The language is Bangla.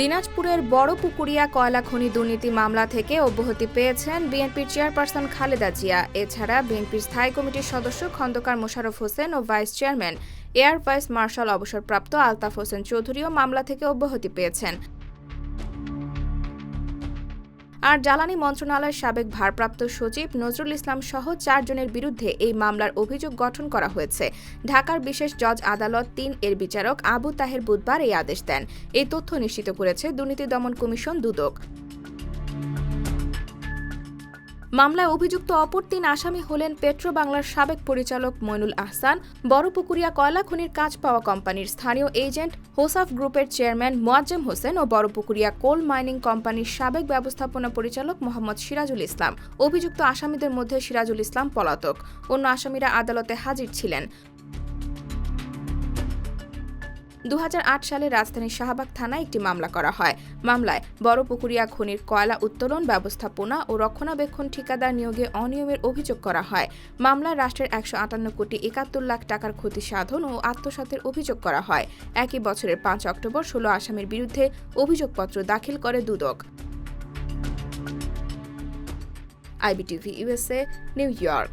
দিনাজপুরের বড় পুকুরিয়া কয়লা খনি দুর্নীতি মামলা থেকে অব্যাহতি পেয়েছেন বিএনপির চেয়ারপারসন খালেদা জিয়া। এছাড়া বিএনপির স্থায়ী কমিটির সদস্য খন্দকার মোশাররফ হোসেন ও vice chairman, air vice marshal অবসরপ্রাপ্ত আলতাফ হোসেন চৌধুরীও মামলা থেকে অব্যাহতি পেয়েছেন। আর জ্বালানি মন্ত্রণালয়ের সাবেক ভারপ্রাপ্ত সচিব নজরুল ইসলাম সহ চারজনের বিরুদ্ধে এই মামলার অভিযোগ গঠন করা হয়েছে। ঢাকার বিশেষ জজ আদালত তিন এর বিচারক আবু তাহের বুধবার এই আদেশ দেন। এই তথ্য নিশ্চিত করেছে দুর্নীতি দমন কমিশন দুদক। মামলায় অভিযুক্ত অপর তিন আসামি হলেন পেট্রো বাংলার সাবেক পরিচালক মইনুল আহসান, বড়পুকুরিয়া কয়লা খনির কাজ পাওয়া কোম্পানির স্থানীয় এজেন্ট হোসাফ গ্রুপের চেয়ারম্যান মোয়াজ্জেম হোসেন ও বড়পুকুরিয়া কোল মাইনিং কোম্পানির সাবেক ব্যবস্থাপনা পরিচালক মোহাম্মদ সিরাজুল ইসলাম। অভিযুক্ত আসামিদের মধ্যে সিরাজুল ইসলাম পলাতক। অন্য আসামিরা আদালতে হাজির ছিলেন। দু হাজার আট সালে রাজধানীর শাহবাগ থানায় একটি মামলা করা হয়। মামলায় বড়পুকুরিয়া খনির কয়লা উত্তোলন ব্যবস্থাপনা ও রক্ষণাবেক্ষণ ঠিকাদার নিয়োগে অনিয়মের অভিযোগ করা হয়। মামলায় রাষ্ট্রের একশো আটান্ন কোটি একাত্তর লাখ টাকার ক্ষতি সাধন ও আত্মসাতের অভিযোগ করা হয়। একই বছরের পাঁচ অক্টোবর ষোলো আসামির বিরুদ্ধে অভিযোগপত্র দাখিল করে Dudok. IBTV USA New York.